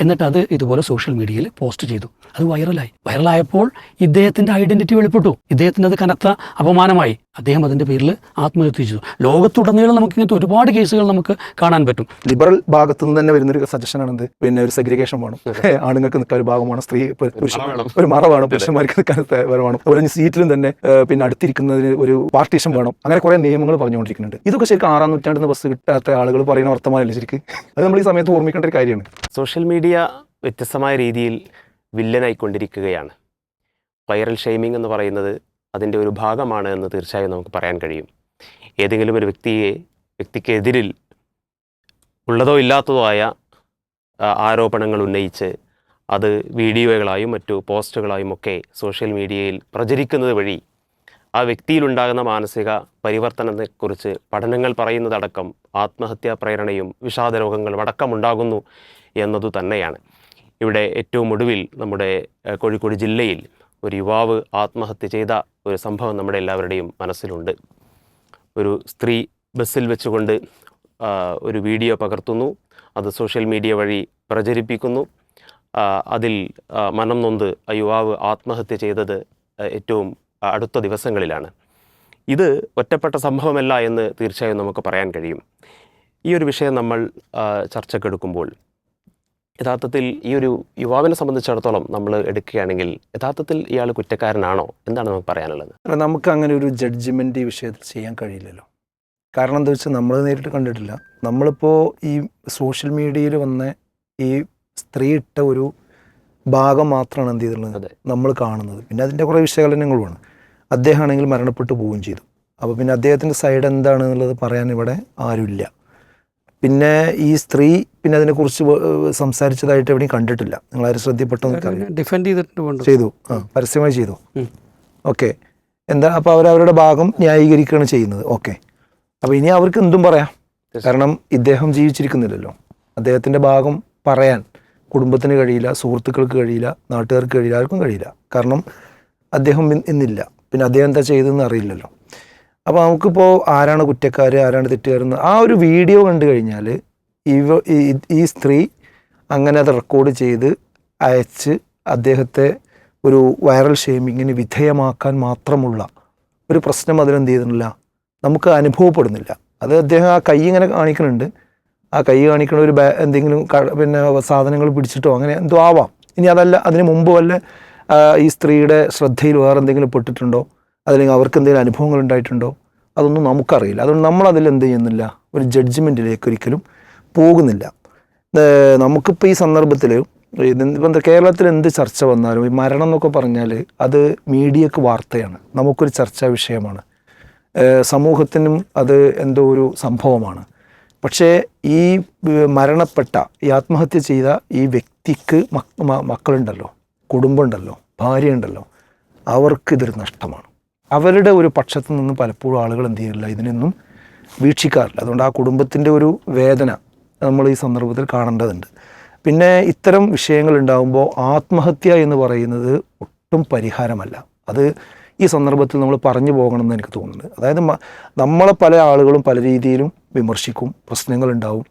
എന്നിട്ട് അത് ഇതുപോലെ സോഷ്യൽ മീഡിയയിൽ പോസ്റ്റ് ചെയ്തു. അത് വൈറലായി വൈറലായപ്പോൾ ഇദ്ദേഹത്തിന്റെ ഐഡന്റിറ്റി വെളിപ്പെട്ടു. ഇദ്ദേഹത്തിന് അത് കനത്ത അപമാനമായി. അദ്ദേഹം അതിന്റെ പേരിൽ ആത്മഹത്യ ചെയ്തു. ലോകത്തുടനീളം നമുക്ക് ഇങ്ങനത്തെ ഒരുപാട് കേസുകൾ നമുക്ക് കാണാൻ പറ്റും. ലിബറൽ ഭാഗത്തു നിന്ന് തന്നെ വരുന്നൊരു എന്ത് പിന്നെ ഒരു സെഗ്രിഗേഷൻ വേണം. ആണുങ്ങൾക്ക് നിൽക്കാൻ ഒരു ഭാഗമാണ് വേണം സ്ത്രീ പുരുഷൻ ഒരു മറ വേണം. പുരുഷന്മാർക്ക് നിൽക്കാൻ വേണം അതുപോലെ സീറ്റിലും തന്നെ പിന്നെ അടുത്തിരിക്കുന്നതിന് ഒരു പാർട്ടീഷൻ വേണം. അങ്ങനെ കുറെ നിയമങ്ങൾ പറഞ്ഞുകൊണ്ടിരിക്കുന്നുണ്ട്. ഇതൊക്കെ ശരിക്കും ആറാം നൂറ്റാണ്ടിന് ബസ് കിട്ടാത്ത ആളുകൾ പറയുന്ന വർത്തമാനമല്ലേ ശരിക്കും? അത് നമ്മൾ ഈ സമയത്ത് ഓർമ്മിക്കേണ്ട ഒരു കാര്യമാണ്. സോഷ്യൽ മീഡിയ വ്യത്യസ്തമായ രീതിയിൽ വില്ലനായിക്കൊണ്ടിരിക്കുകയാണ്. വൈറൽ ഷെയ്മിംഗ് എന്ന് പറയുന്നത് അതിന്റെ ഒരു ഭാഗമാണ് എന്ന് തീർച്ചയായും നമുക്ക് പറയാൻ കഴിയും. ഏതെങ്കിലും ഒരു വ്യക്തിയെ വ്യക്തിക്കെതിരിൽ ഉള്ളതോ ഇല്ലാത്തതോ ആയ ആരോപണങ്ങൾ ഉന്നയിച്ച് അത് വീഡിയോകളായും മറ്റു പോസ്റ്റുകളായും ഒക്കെ സോഷ്യൽ മീഡിയയിൽ പ്രചരിക്കുന്നത് വഴി ആ വ്യക്തിയിലുണ്ടാകുന്ന മാനസിക പരിവർത്തനത്തെക്കുറിച്ച് പഠനങ്ങൾ പറയുന്നതടക്കം ആത്മഹത്യാ പ്രേരണയും വിഷാദരോഗങ്ങളും അടക്കമുണ്ടാകുന്നു എന്നതു തന്നെയാണ്. ഇവിടെ ഏറ്റവും ഒടുവിൽ നമ്മുടെ കോഴിക്കോട് ജില്ലയിൽ ഒരു യുവാവ് ആത്മഹത്യ ചെയ്ത ഒരു സംഭവം നമ്മുടെ എല്ലാവരുടെയും മനസ്സിലുണ്ട്. ഒരു സ്ത്രീ ബസ്സിൽ വെച്ചുകൊണ്ട് ഒരു വീഡിയോ പകർത്തുന്നു. അത് സോഷ്യൽ മീഡിയ വഴി പ്രചരിപ്പിക്കുന്നു. അതിൽ മനം നൊന്ത് ആ യുവാവ് ആത്മഹത്യ ചെയ്തത് ഏറ്റവും അടുത്ത ദിവസങ്ങളിലാണ്. ഇത് ഒറ്റപ്പെട്ട സംഭവമല്ല എന്ന് തീർച്ചയായും നമുക്ക് പറയാൻ കഴിയും. ഈ ഒരു വിഷയം നമ്മൾ ചർച്ചക്കെടുക്കുമ്പോൾ യഥാർത്ഥത്തിൽ ഈ ഒരു യുവാവിനെ സംബന്ധിച്ചിടത്തോളം നമ്മൾ എടുക്കുകയാണെങ്കിൽ യഥാർത്ഥത്തിൽ ഇയാൾ കുറ്റക്കാരനാണോ? എന്താണ് നമുക്ക് പറയാനുള്ളത്? നമുക്ക് അങ്ങനെ ഒരു ജഡ്ജ്മെന്റ് ഈ വിഷയത്തിൽ ചെയ്യാൻ കഴിയില്ലല്ലോ. കാരണം എന്താ വെച്ചാൽ നമ്മൾ നേരിട്ട് കണ്ടിട്ടില്ല. നമ്മളിപ്പോൾ ഈ സോഷ്യൽ മീഡിയയിൽ വന്ന ഈ സ്ത്രീ ഇട്ട ഒരു ഭാഗം മാത്രമാണ് എന്ത് ചെയ്തിട്ടുള്ളത്? നമ്മൾ കാണുന്നത്. പിന്നെ അതിന്റെ കുറേ വിശകലനങ്ങളുമാണ്. അദ്ദേഹമാണെങ്കിൽ മരണപ്പെട്ടു പോവുകയും ചെയ്തു. അപ്പോൾ പിന്നെ അദ്ദേഹത്തിന്റെ സൈഡ് എന്താണെന്നുള്ളത് പറയാൻ ഇവിടെ ആരുമില്ല. പിന്നെ ഈ സ്ത്രീ പിന്നെ അതിനെക്കുറിച്ച് കുറിച്ച് സംസാരിച്ചതായിട്ട് എവിടെയും കണ്ടിട്ടില്ല. നിങ്ങളാരും ശ്രദ്ധപ്പെട്ടു എനിക്കറിയാം ഡിഫെൻഡ് ചെയ്തിട്ടുണ്ട് ചെയ്തു. ആ പരസ്യമായി ചെയ്തു. ഓക്കെ. എന്താ അപ്പോൾ അവരവരുടെ ഭാഗം ന്യായീകരിക്കുകയാണ് ചെയ്യുന്നത്. ഓക്കെ. അപ്പോൾ ഇനി അവർക്ക് എന്തും പറയാം. കാരണം ഇദ്ദേഹം ജീവിച്ചിരിക്കുന്നില്ലല്ലോ. അദ്ദേഹത്തിന്റെ ഭാഗം പറയാൻ കുടുംബത്തിന് കഴിയില്ല സുഹൃത്തുക്കൾക്ക് കഴിയില്ല നാട്ടുകാർക്ക് കഴിയില്ല ആർക്കും കഴിയില്ല. കാരണം അദ്ദേഹം ഇന്നില്ല. പിന്നെ അദ്ദേഹം എന്താ ചെയ്തതെന്ന് അറിയില്ലല്ലോ. അപ്പോൾ നമുക്കിപ്പോൾ ആരാണ് കുറ്റക്കാർ ആരാണ് തെറ്റുകാരെന്ന് ആ ഒരു വീഡിയോ കണ്ടു കഴിഞ്ഞാൽ ഇവ ഈ- സ്ത്രീ അങ്ങനെ അത് റെക്കോർഡ് ചെയ്ത് അയച്ച് അദ്ദേഹത്തെ ഒരു വൈറൽ ഷെയ്മിങ്ങിന് വിധേയമാക്കാൻ മാത്രമുള്ള ഒരു പ്രശ്നം അതിലെന്ത് ചെയ്തിട്ടില്ല നമുക്ക് അനുഭവപ്പെടുന്നില്ല. അത് അദ്ദേഹം ആ കൈ ഇങ്ങനെ കാണിക്കുന്നുണ്ട്. ആ കൈ കാണിക്കുന്ന ഒരു എന്തെങ്കിലും പിന്നെ സാധനങ്ങൾ പിടിച്ചിട്ടോ അങ്ങനെ എന്തോ ആവാം. ഇനി അതല്ല അതിന് മുമ്പ് വല്ല ഈ സ്ത്രീയുടെ ശ്രദ്ധയിൽ വേറെ എന്തെങ്കിലും പെട്ടിട്ടുണ്ടോ? അതല്ലെങ്കിൽ അവർക്ക് എന്തെങ്കിലും അനുഭവങ്ങൾ ഉണ്ടായിട്ടുണ്ടോ? അതൊന്നും നമുക്കറിയില്ല. അതുകൊണ്ട് നമ്മൾ അതിൽ എന്ത് ചെയ്യുന്നില്ല? ഒരു ജഡ്ജ്മെന്റിലേക്ക് ഒരിക്കലും പോകുന്നില്ല. നമുക്കിപ്പോൾ ഈ സന്ദർഭത്തിൽ ഇപ്പം കേരളത്തിൽ എന്ത് ചർച്ച വന്നാലും ഈ മരണം എന്നൊക്കെ പറഞ്ഞാൽ അത് മീഡിയക്ക് വാർത്തയാണ്. നമുക്കൊരു ചർച്ചാ വിഷയമാണ്. സമൂഹത്തിനും അത് എന്തോ ഒരു സംഭവമാണ്. പക്ഷേ ഈ മരണപ്പെട്ട ഈ ആത്മഹത്യ ചെയ്ത ഈ വ്യക്തിക്ക് മക്ക- മക്കളുണ്ടല്ലോ കുടുംബമുണ്ടല്ലോ ഭാര്യയുണ്ടല്ലോ അവർക്ക് ഇതൊരു നഷ്ടമാണ്. അവരുടെ ഒരു പക്ഷത്ത് നിന്ന് പലപ്പോഴും ആളുകൾ എന്ത് ചെയ്യില്ല ഇതിനൊന്നും വീക്ഷിക്കാറില്ല. അതുകൊണ്ട് ആ കുടുംബത്തിന്റെ ഒരു വേദന നമ്മൾ ഈ സന്ദർഭത്തിൽ കാണേണ്ടതുണ്ട്. പിന്നെ ഇത്തരം വിഷയങ്ങൾ ഉണ്ടാകുമ്പോൾ ആത്മഹത്യ എന്ന് പറയുന്നത് ഒട്ടും പരിഹാരമല്ല. അത് ഈ സന്ദർഭത്തിൽ നമ്മൾ പറഞ്ഞു പോകണമെന്ന് എനിക്ക് തോന്നുന്നുണ്ട്. അതായത് നമ്മളെ പല ആളുകളും പല രീതിയിലും വിമർശിക്കും പ്രശ്നങ്ങളുണ്ടാവും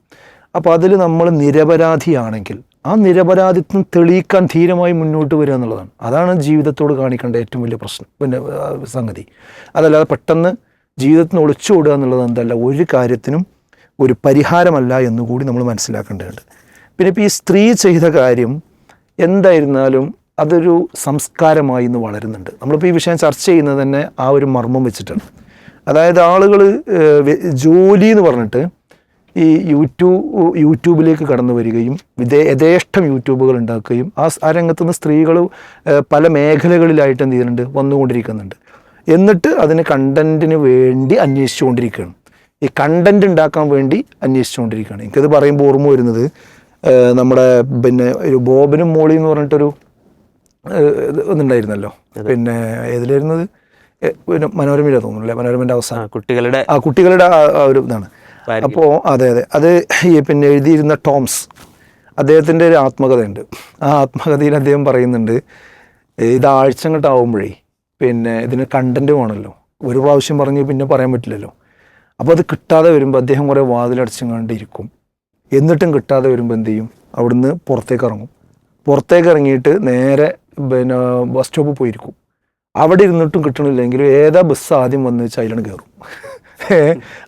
അപ്പോൾ അതിൽ നമ്മൾ നിരപരാധിയാണെങ്കിൽ ആ നിരപരാധിത്വം തെളിയിക്കാൻ ധീരമായി മുന്നോട്ട് വരിക എന്നുള്ളതാണ്. അതാണ് ജീവിതത്തോട് കാണിക്കേണ്ട ഏറ്റവും വലിയ പ്രശ്നം പിന്നെ സംഗതി. അതല്ലാതെ പെട്ടെന്ന് ജീവിതത്തിന് ഒളിച്ചോടുക എന്നുള്ളത് എന്തല്ല ഒരു കാര്യത്തിനും ഒരു പരിഹാരമല്ല എന്നുകൂടി നമ്മൾ മനസ്സിലാക്കേണ്ടതുണ്ട്. പിന്നെ ഇപ്പോൾ ഈ സ്ത്രീ ചെയ്ത കാര്യം എന്തായിരുന്നാലും അതൊരു സംസ്കാരമായി ഇന്ന് വളരുന്നുണ്ട്. നമ്മളിപ്പോൾ ഈ വിഷയം ചർച്ച ചെയ്യുന്നത് തന്നെ ആ ഒരു മർമ്മം വെച്ചിട്ടാണ്. അതായത് ആളുകൾ ജോലി എന്ന് പറഞ്ഞിട്ട് ഈ യൂട്യൂബ് യൂട്യൂബിലേക്ക് കടന്നു വരികയും വിദേ യഥേഷ്ടം യൂട്യൂബുകൾ ഉണ്ടാക്കുകയും ആ ആ രംഗത്ത് നിന്ന് സ്ത്രീകൾ പല മേഖലകളിലായിട്ട് എന്ത് ചെയ്യുന്നുണ്ട്? വന്നുകൊണ്ടിരിക്കുന്നുണ്ട്. എന്നിട്ട് അതിന് കണ്ടന്റിന് വേണ്ടി അന്വേഷിച്ചുകൊണ്ടിരിക്കുകയാണ്. ഈ കണ്ടന്റ് ഉണ്ടാക്കാൻ വേണ്ടി അന്വേഷിച്ചുകൊണ്ടിരിക്കുകയാണ്. എനിക്കത് പറയുമ്പോൾ ഓർമ്മ വരുന്നത് നമ്മുടെ പിന്നെ ഒരു ബോബനും മോളി എന്ന് പറഞ്ഞിട്ടൊരു ഒന്നുണ്ടായിരുന്നല്ലോ. പിന്നെ ഏതിലായിരുന്നത്? പിന്നെ മനോരമയിലാണ് തോന്നുന്നു അല്ലേ? മനോരമന്റെ അവസാനം. കുട്ടികളുടെ ആ കുട്ടികളുടെ ആ- ഒരു ഇതാണ്. അപ്പോൾ അതെ അതെ. അത് പിന്നെ എഴുതിയിരുന്ന ടോംസ് അദ്ദേഹത്തിന്റെ ഒരു ആത്മകഥയുണ്ട്. ആ ആത്മകഥയിൽ അദ്ദേഹം പറയുന്നുണ്ട് ഇത് ആഴ്ചങ്ങട്ടാവുമ്പോഴേ പിന്നെ ഇതിന് കണ്ടന്റ് വേണമല്ലോ. ഒരു പ്രാവശ്യം പറഞ്ഞ് പിന്നെ പറയാൻ പറ്റില്ലല്ലോ. അപ്പോൾ അത് കിട്ടാതെ വരുമ്പോൾ അദ്ദേഹം കുറേ വാതിലടച്ചങ്ങാണ്ടിരിക്കും എന്നിട്ടും കിട്ടാതെ വരുമ്പോൾ എന്ത് ചെയ്യും? അവിടുന്ന് പുറത്തേക്ക് ഇറങ്ങും പുറത്തേക്ക് ഇറങ്ങിയിട്ട് നേരെ പിന്നെ ബസ് സ്റ്റോപ്പിൽ പോയിരിക്കും. അവിടെ ഇരുന്നിട്ടും കിട്ടണില്ലെങ്കിലും ഏതാ ബസ് ആദ്യം വന്ന് വെച്ചാൽ അതിലാണ് കയറും.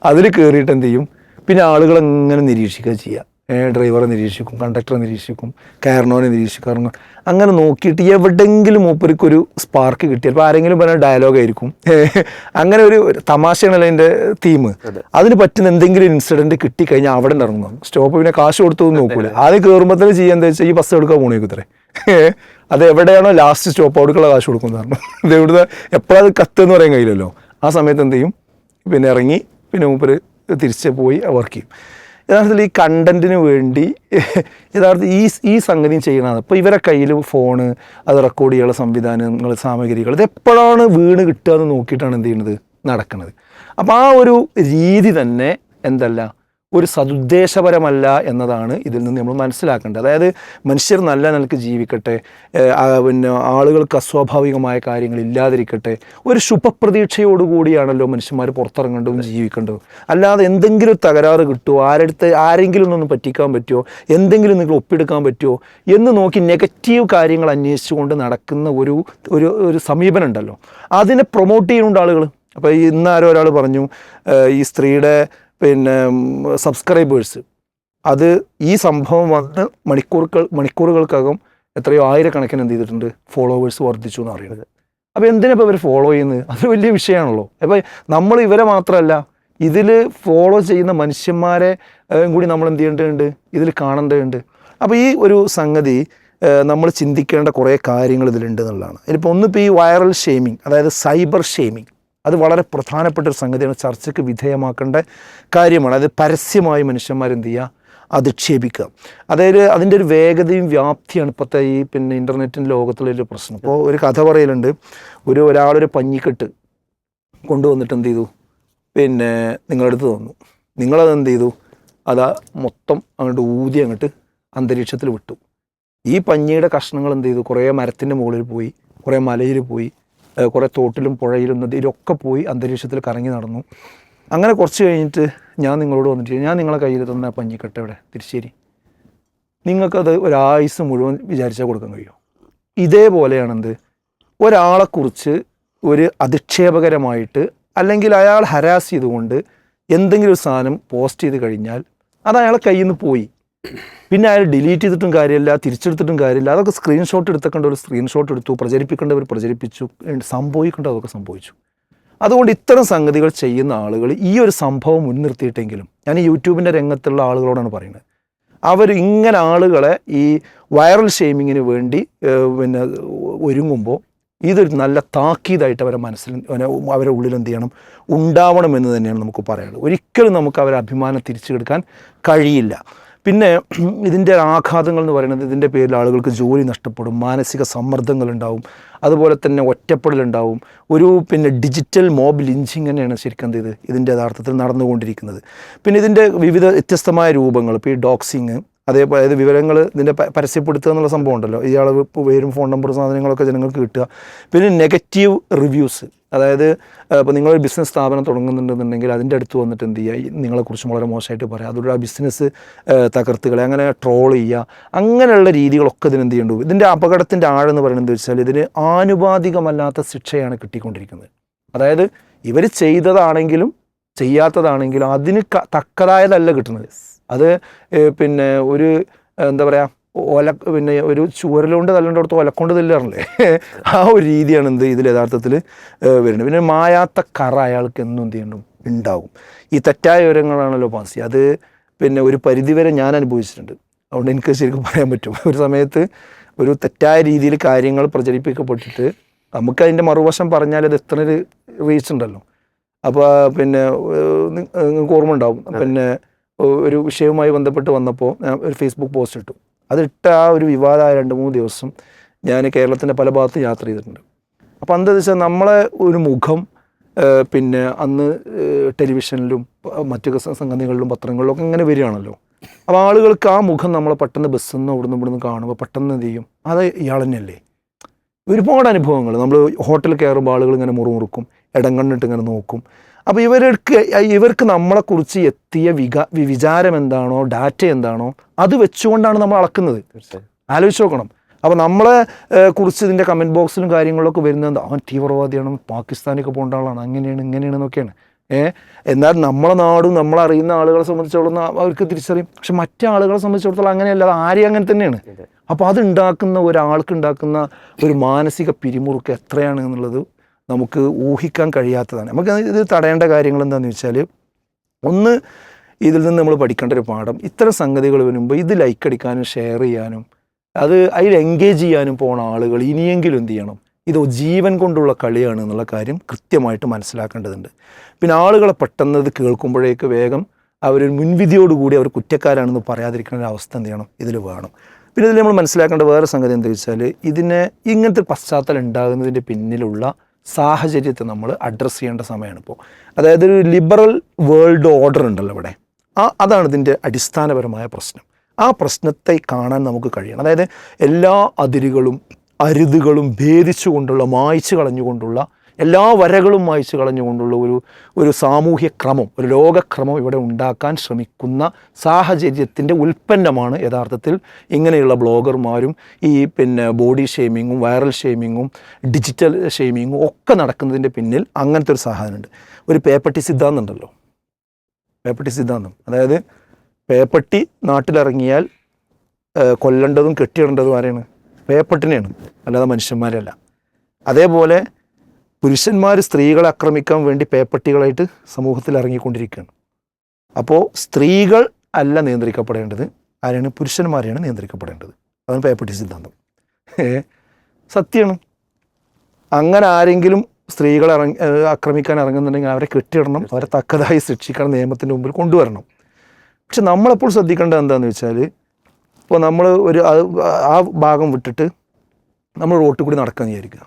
അതിൽ കയറിയിട്ട് എന്ത് ചെയ്യും? പിന്നെ ആളുകൾ എങ്ങനെ നിരീക്ഷിക്കുക ചെയ്യുക ഡ്രൈവറെ നിരീക്ഷിക്കും കണ്ടക്ടറെ നിരീക്ഷിക്കും കയറണോനെ നിരീക്ഷിക്കാറുണ്ട് അങ്ങനെ നോക്കിയിട്ട് എവിടെയെങ്കിലും മൂപ്പർക്കൊരു സ്പാർക്ക് കിട്ടിയാൽ ഇപ്പോൾ ആരെങ്കിലും പറഞ്ഞ ഡയലോഗ് ആയിരിക്കും. അങ്ങനെ ഒരു തമാശയാണ് തമാശയാണല്ലോ അതിന്റെ തീം അതിന് പറ്റുന്ന എന്തെങ്കിലും ഇൻസിഡന്റ് കിട്ടിക്കഴിഞ്ഞാൽ അവിടെ ഇറങ്ങുന്നു ഇറങ്ങും സ്റ്റോപ്പ് പിന്നെ കാശ് കൊടുത്തു നോക്കൂല. ആദ്യം കയറുമ്പോൾ തന്നെ ചെയ്യാൻ എന്താ വെച്ചാൽ ഈ ബസ് എടുക്കാൻ പോണേക്കും ഇത്രേ. അത് എവിടെയാണോ ലാസ്റ്റ് സ്റ്റോപ്പ് അവിടേക്കുള്ള കാശ് കൊടുക്കുന്നതാണ് ഇത് എവിടുന്ന്? എപ്പോഴത് കത്തെന്ന് പറയാൻ കഴിയില്ലല്ലോ. ആ സമയത്ത് എന്ത് ചെയ്യും? പിന്നെ ഇറങ്ങി പിന്നെ മൂപ്പര് തിരിച്ച് പോയി വർക്ക് ചെയ്യും. യഥാർത്ഥത്തിൽ ഈ കണ്ടന്റിന് വേണ്ടി യഥാർത്ഥത്തിൽ ഈ ഈ സംഗതിയും ചെയ്യണത് അപ്പോൾ ഇവരെ കയ്യിൽ ഫോണ് അത് റെക്കോർഡ് ചെയ്യാനുള്ള സംവിധാനങ്ങൾ സാമഗ്രികൾ ഇത് എപ്പോഴാണ് വീണ് കിട്ടുക എന്ന് നോക്കിയിട്ടാണ് എന്ത് ചെയ്യുന്നത് നടക്കുന്നത് അപ്പോൾ ആ ഒരു രീതി തന്നെ എന്തല്ല ഒരു സതുദ്ദേശപരമല്ല എന്നതാണ് ഇതിൽ നിന്ന് നമ്മൾ മനസ്സിലാക്കേണ്ടത്. അതായത് മനുഷ്യർ നല്ല നിലയ്ക്ക് ജീവിക്കട്ടെ പിന്നെ ആളുകൾക്ക് അസ്വാഭാവികമായ കാര്യങ്ങൾ ഇല്ലാതിരിക്കട്ടെ ഒരു ശുഭപ്രതീക്ഷയോടുകൂടിയാണല്ലോ മനുഷ്യന്മാർ പുറത്തിറങ്ങേണ്ടതും ജീവിക്കേണ്ടതും. അല്ലാതെ എന്തെങ്കിലും തകരാറ് കിട്ടുമോ ആരടുത്ത് ആരെങ്കിലും ഒന്നും പറ്റിക്കാൻ പറ്റുമോ എന്തെങ്കിലും നിങ്ങൾ ഒപ്പിയെടുക്കാൻ പറ്റുമോ എന്ന് നോക്കി നെഗറ്റീവ് കാര്യങ്ങൾ അന്വേഷിച്ചുകൊണ്ട് നടക്കുന്ന ഒരു ഒരു ഒരു സമീപനം ഉണ്ടല്ലോ. അതിനെ പ്രൊമോട്ട് ചെയ്യുന്നുണ്ട് ആളുകൾ അപ്പോൾ ഇന്ന് ആരോ ഒരാൾ പറഞ്ഞു ഈ സ്ത്രീയുടെ പിന്നെ സബ്സ്ക്രൈബേഴ്സ് അത് ഈ സംഭവം വന്ന് മണിക്കൂറുകൾ മണിക്കൂറുകൾക്കകം എത്രയോ ആയിരക്കണക്കിന് എന്ത് ചെയ്തിട്ടുണ്ട് ഫോളോവേഴ്സ് വർദ്ധിച്ചു എന്ന് അറിയുന്നത് അപ്പോൾ എന്തിനാ ഇപ്പോൾ ഇവർ ഫോളോ ചെയ്യുന്നത്? അതൊരു വലിയ വിഷയമാണല്ലോ. അപ്പോൾ നമ്മൾ ഇവരെ മാത്രമല്ല ഇതിൽ ഫോളോ ചെയ്യുന്ന മനുഷ്യന്മാരെ കൂടി നമ്മൾ എന്ത് ചെയ്യേണ്ടതുണ്ട്? ഇതിൽ കാണേണ്ടതുണ്ട്. അപ്പോൾ ഈ ഒരു സംഗതി നമ്മൾ ചിന്തിക്കേണ്ട കുറേ കാര്യങ്ങൾ ഇതിലുണ്ട് എന്നുള്ളതാണ്. ഇനിയിപ്പോൾ ഒന്നിപ്പോൾ ഈ വൈറൽ ഷെയ്മിങ് അതായത് സൈബർ ഷെയ്മിങ് അത് വളരെ പ്രധാനപ്പെട്ട ഒരു സംഗതിയാണ്. ചർച്ചയ്ക്ക് വിധേയമാക്കേണ്ട കാര്യമാണ്. അത് പരസ്യമായി മനുഷ്യന്മാരെന്ത് ചെയ്യുക അധിക്ഷേപിക്കുക. അതായത് അതിന്റെ ഒരു വേഗതയും വ്യാപ്തിയാണ് ഇപ്പോഴത്തെ ഈ പിന്നെ ഇന്റർനെറ്റിന്റെ ലോകത്തുള്ള പ്രശ്നം. ഇപ്പോൾ ഒരു കഥ പറയലുണ്ട്. ഒരു ഒരാളൊരു പഞ്ഞിക്കെട്ട് കൊണ്ടുവന്നിട്ട് എന്ത് ചെയ്തു? പിന്നെ നിങ്ങളുടെ അടുത്ത് തന്നു. നിങ്ങളത് എന്ത് ചെയ്തു? അതാ മൊത്തം അങ്ങോട്ട് ഊതി അങ്ങോട്ട് അന്തരീക്ഷത്തിൽ വിട്ടു. ഈ പഞ്ഞിയുടെ കഷ്ണങ്ങൾ എന്ത് ചെയ്തു? കുറേ മരത്തിന്റെ മുകളിൽ പോയി കുറേ മലയിൽ പോയി കുറേ തോട്ടിലും പുഴയിലും നദിയിലൊക്കെ പോയി അന്തരീക്ഷത്തിൽ കറങ്ങി നടന്നു. അങ്ങനെ കുറച്ച് കഴിഞ്ഞിട്ട് ഞാൻ നിങ്ങളോട് വന്നിട്ട് ഞാൻ നിങ്ങളെ കയ്യിൽ തന്ന പഞ്ഞിക്കെട്ട് ഇവിടെ തിരിച്ചേരി നിങ്ങൾക്കത് ഒരായുസ് മുഴുവൻ വിചാരിച്ചാൽ കൊടുക്കാൻ കഴിയും. ഇതേപോലെയാണെന്ത്? ഒരാളെക്കുറിച്ച് ഒരു അധിക്ഷേപകരമായിട്ട് അല്ലെങ്കിൽ അയാൾ ഹരാസ് ചെയ്തുകൊണ്ട് എന്തെങ്കിലും ഒരു സാധനം പോസ്റ്റ് ചെയ്ത് കഴിഞ്ഞാൽ അത് അയാളെ കയ്യിൽ നിന്ന് പോയി. പിന്നെ അയാൾ ഡിലീറ്റ് ചെയ്തിട്ടും കാര്യമില്ല തിരിച്ചെടുത്തിട്ടും കാര്യമില്ല. അതൊക്കെ സ്ക്രീൻഷോട്ട് എടുത്തേക്കേണ്ട ഒരു സ്ക്രീൻഷോട്ട് എടുത്തു പ്രചരിപ്പിക്കേണ്ടവർ പ്രചരിപ്പിച്ചു സംഭവിക്കേണ്ട അതൊക്കെ സംഭവിച്ചു. അതുകൊണ്ട് ഇത്തരം സംഗതികൾ ചെയ്യുന്ന ആളുകൾ ഈ ഒരു സംഭവം മുൻനിർത്തിയിട്ടെങ്കിലും ഞാൻ ഈ യൂട്യൂബിന്റെ രംഗത്തുള്ള ആളുകളോടാണ് പറയുന്നത്. അവർ ഇങ്ങനെ ആളുകളെ ഈ വൈറൽ ഷെയ്മിങ്ങിന് വേണ്ടി പിന്നെ ഒരുങ്ങുമ്പോൾ ഇതൊരു നല്ല താക്കീതായിട്ട് അവരെ മനസ്സിൽ അവരെ ഉള്ളിൽ എന്ത് ചെയ്യണം? ഉണ്ടാവണമെന്ന് തന്നെയാണ് നമുക്ക് പറയാനുള്ളത്. ഒരിക്കലും നമുക്ക് അവരെ അഭിമാനം തിരിച്ചെടുക്കാൻ കഴിയില്ല. പിന്നെ ഇതിന്റെ ആഘാതങ്ങൾ എന്ന് പറയുന്നത് ഇതിന്റെ പേരിൽ ആളുകൾക്ക് ജോലി നഷ്ടപ്പെടും മാനസിക സമ്മർദ്ദങ്ങളുണ്ടാവും അതുപോലെ തന്നെ ഒറ്റപ്പെടലുണ്ടാവും. ഒരു പിന്നെ ഡിജിറ്റൽ മോബ് ലിഞ്ചിങ് തന്നെയാണ് ശരിക്കും എന്ത് ചെയ്ത് ഇതിന്റെ യഥാർത്ഥത്തിൽ നടന്നുകൊണ്ടിരിക്കുന്നത്. പിന്നെ ഇതിന്റെ വിവിധ വ്യത്യസ്തമായ രൂപങ്ങൾ ഇപ്പോൾ ഈ ഡോക്സിങ് അതേപോലെ അതായത് വിവരങ്ങൾ ഇതിന്റെ പരസ്യപ്പെടുത്തുക എന്നുള്ള സംഭവം ഉണ്ടല്ലോ. ഇയാൾ പേരും ഫോൺ നമ്പറും സാധനങ്ങളൊക്കെ ജനങ്ങൾക്ക് കിട്ടുക. പിന്നെ നെഗറ്റീവ് റിവ്യൂസ് അതായത് ഇപ്പോൾ നിങ്ങളൊരു ബിസിനസ് സ്ഥാപനം തുടങ്ങുന്നുണ്ടെന്നുണ്ടെങ്കിൽ അതിന്റെ അടുത്ത് വന്നിട്ട് എന്ത് ചെയ്യുക? നിങ്ങളെക്കുറിച്ച് വളരെ മോശമായിട്ട് പറയാം. അതുകൊണ്ട് ആ ബിസിനസ് തകർത്തുകളെ അങ്ങനെ ട്രോൾ ചെയ്യുക. അങ്ങനെയുള്ള രീതികളൊക്കെ ഇതിന് എന്ത് ചെയ്യേണ്ടു ഇതിന്റെ അപകടത്തിന്റെ ആഴെന്ന് പറയുന്നത് എന്താ വെച്ചാൽ ഇതിന് ആനുപാതികമല്ലാത്ത ശിക്ഷയാണ് കിട്ടിക്കൊണ്ടിരിക്കുന്നത്. അതായത് ഇവർ ചെയ്തതാണെങ്കിലും ചെയ്യാത്തതാണെങ്കിലും അതിന് തക്കതായതല്ല കിട്ടുന്നത്. അത് പിന്നെ ഒരു എന്താ പറയുക ഒല പിന്നെ ഒരു ചുവരലുകൊണ്ട് തല്ലേണ്ടടുത്ത് ഒലക്കൊണ്ട് തല്ലാറില്ലേ ആ ഒരു രീതിയാണ് എന്ത് ഇതിൽ യഥാർത്ഥത്തിൽ വരുന്നത്. പിന്നെ മായാത്ത കറ അയാൾക്ക് എന്നും എന്ത് ചെയ്യണം ഉണ്ടാവും. ഈ തെറ്റായ വിവരങ്ങളാണല്ലോ പാസി അത് പിന്നെ ഒരു പരിധിവരെ ഞാൻ അനുഭവിച്ചിട്ടുണ്ട്. അതുകൊണ്ട് എനിക്ക് ശരിക്കും പറയാൻ പറ്റും. ഒരു സമയത്ത് ഒരു തെറ്റായ രീതിയിൽ കാര്യങ്ങൾ പ്രചരിപ്പിക്കപ്പെട്ടിട്ട് നമുക്ക് അതിന്റെ മറുവശം പറഞ്ഞാൽ അത് എത്ര റീച്ച് ഉണ്ടല്ലോ. അപ്പോൾ പിന്നെ നിങ്ങൾക്ക് ഓർമ്മ ഉണ്ടാവും. പിന്നെ ഒരു വിഷയവുമായി ബന്ധപ്പെട്ട് വന്നപ്പോൾ ഞാൻ ഒരു ഫേസ്ബുക്ക് പോസ്റ്റ് ഇട്ടു. അതിട്ട ആ ഒരു വിവാദമായ രണ്ട് മൂന്ന് ദിവസം ഞാൻ കേരളത്തിന്റെ പല ഭാഗത്തും യാത്ര ചെയ്തിട്ടുണ്ട്. അപ്പോൾ എന്താ വെച്ചാൽ നമ്മളെ ഒരു മുഖം പിന്നെ അന്ന് ടെലിവിഷനിലും മറ്റു സംഗതികളിലും പത്രങ്ങളിലും ഒക്കെ ഇങ്ങനെ വരികയാണല്ലോ. അപ്പോൾ ആളുകൾക്ക് ആ മുഖം നമ്മളെ പെട്ടെന്ന് ബസ്സിൽ നിന്ന് ഇവിടുന്ന് ഇവിടുന്ന് കാണുമ്പോൾ പെട്ടെന്ന് എന്ത് ചെയ്യും? അത് ഇയാൾ തന്നെയല്ലേ ഒരുപാട് അനുഭവങ്ങൾ നമ്മൾ ഹോട്ടലിൽ കയറുമ്പോൾ ആളുകൾ ഇങ്ങനെ മുറുമുറുക്കും ഇടം കണ്ടിട്ട് ഇങ്ങനെ നോക്കും. അപ്പോൾ ഇവർക്ക് ഇവർക്ക് നമ്മളെക്കുറിച്ച് എത്തിയ വിക വിചാരം എന്താണോ ഡാറ്റ എന്താണോ അത് വെച്ചുകൊണ്ടാണ് നമ്മൾ അളക്കുന്നത്. ആലോചിച്ച് നോക്കണം. അപ്പോൾ നമ്മളെ കുറിച്ച് ഇതിന്റെ കമന്റ് ബോക്സിലും കാര്യങ്ങളിലൊക്കെ വരുന്നത് അവൻ തീവ്രവാദിയാണ് പാകിസ്ഥാനിലേക്ക് പോകേണ്ട ആളാണ് അങ്ങനെയാണ് ഇങ്ങനെയാണ് എന്നൊക്കെയാണ്. ഏഹ്? എന്നാൽ നമ്മളെ നാടും നമ്മളറിയുന്ന ആളുകളെ സംബന്ധിച്ചിടത്തോളം അവർക്ക് തിരിച്ചറിയും. പക്ഷെ മറ്റു ആളുകളെ സംബന്ധിച്ചിടത്തോളം അങ്ങനെയല്ല അത് ആരെയും അങ്ങനെ തന്നെയാണ്. അപ്പോൾ അതുണ്ടാക്കുന്ന ഒരാൾക്ക് ഉണ്ടാക്കുന്ന ഒരു മാനസിക പിരിമുറുക്കം എത്രയാണ് എന്നുള്ളത് നമുക്ക് ഊഹിക്കാൻ കഴിയാത്തതാണ്. നമുക്ക് ഇത് തടയേണ്ട കാര്യങ്ങൾ എന്താണെന്ന് വെച്ചാൽ ഒന്ന് ഇതിൽ നിന്ന് നമ്മൾ പഠിക്കേണ്ട ഒരു പാഠം. ഇത്തരം സംഗതികൾ വരുമ്പോൾ ഇത് ലൈക്ക് അടിക്കാനും ഷെയർ ചെയ്യാനും അത് അതിൽ എൻഗേജ് ചെയ്യാനും പോണ ആളുകൾ ഇനിയെങ്കിലും എന്ത് ചെയ്യണം? ഇത് ജീവൻ കൊണ്ടുള്ള കളിയാണ് എന്നുള്ള കാര്യം കൃത്യമായിട്ട് മനസ്സിലാക്കേണ്ടതുണ്ട്. പിന്നെ ആളുകളെ പെട്ടെന്ന് ഇത് കേൾക്കുമ്പോഴേക്ക് വേഗം അവരൊരു മുൻവിധിയോടുകൂടി അവർ കുറ്റക്കാരാണെന്ന് പറയാതിരിക്കുന്ന ഒരു അവസ്ഥ എന്ത് ചെയ്യണം? ഇതിൽ വേണം. പിന്നെ ഇതിൽ നമ്മൾ മനസ്സിലാക്കേണ്ട വേറെ സംഗതി എന്താ വെച്ചാൽ ഇതിനെ ഇങ്ങനത്തെ പശ്ചാത്തലം ഉണ്ടാകുന്നതിന്റെ പിന്നിലുള്ള സാഹചര്യത്തെ നമ്മൾ അഡ്രസ്സ് ചെയ്യേണ്ട സമയമാണ് ഇപ്പോൾ. അതായത് ഒരു ലിബറൽ വേൾഡ് ഓർഡർ ഉണ്ടല്ലോ ഇവിടെ. ആ അതാണ് ഇതിന്റെ അടിസ്ഥാനപരമായ പ്രശ്നം. ആ പ്രശ്നത്തെ കാണാൻ നമുക്ക് കഴിയണം. അതായത് എല്ലാ അതിരുകളും അരുതുകളും ഭേദിച്ചുകൊണ്ടുള്ള മായ്ച്ചു കളഞ്ഞുകൊണ്ടുള്ള എല്ലാ വരകളും മായ്ച്ചു കളഞ്ഞുകൊണ്ടുള്ള ഒരു ഒരു സാമൂഹ്യ ക്രമം ഒരു ലോകക്രമം ഇവിടെ ഉണ്ടാക്കാൻ ശ്രമിക്കുന്ന സാഹചര്യത്തിന്റെ ഉൽപ്പന്നമാണ് യഥാർത്ഥത്തിൽ ഇങ്ങനെയുള്ള ബ്ലോഗർമാരും ഈ പിന്നെ ബോഡി ഷെയ്മിങ്ങും വൈറൽ ഷെയ്മിങ്ങും ഡിജിറ്റൽ ഷെയ്മിങ്ങും ഒക്കെ നടക്കുന്നതിന്റെ പിന്നിൽ അങ്ങനത്തെ ഒരു സാധനമുണ്ട്. ഒരു പേപ്പട്ടി സിദ്ധാന്തം ഉണ്ടല്ലോ പേപ്പട്ടി സിദ്ധാന്തം. അതായത് പേപ്പട്ടി നാട്ടിലിറങ്ങിയാൽ കൊല്ലേണ്ടതും കെട്ടിയിടേണ്ടതും ആരെയാണ് പേപ്പട്ടിനെയാണ്. അല്ലാതെ മനുഷ്യന്മാരല്ല. അതേപോലെ പുരുഷന്മാർ സ്ത്രീകളെ ആക്രമിക്കാൻ വേണ്ടി പേപ്പട്ടികളായിട്ട് സമൂഹത്തിൽ ഇറങ്ങിക്കൊണ്ടിരിക്കുകയാണ്. അപ്പോൾ സ്ത്രീകൾ അല്ല നിയന്ത്രിക്കപ്പെടേണ്ടത് ആരെയാണ് പുരുഷന്മാരെയാണ് നിയന്ത്രിക്കപ്പെടേണ്ടത്. അതാണ് പേപ്പട്ടി സിദ്ധാന്തം. സത്യമാണ് അങ്ങനെ ആരെങ്കിലും സ്ത്രീകളെ ഇറങ്ങി ആക്രമിക്കാൻ ഇറങ്ങുന്നുണ്ടെങ്കിൽ അവരെ കെട്ടിയിടണം അവരെ തക്കതായി ശിക്ഷിക്കണം നിയമത്തിന്റെ മുമ്പിൽ കൊണ്ടുവരണം. പക്ഷെ നമ്മളെപ്പോൾ ശ്രദ്ധിക്കേണ്ടത് എന്താണെന്ന് വെച്ചാൽ ഇപ്പോൾ നമ്മൾ ഒരു ആ ഭാഗം വിട്ടിട്ട് നമ്മൾ റോട്ടിൽ കൂടി നടക്കാൻ വിചാരിക്കുക.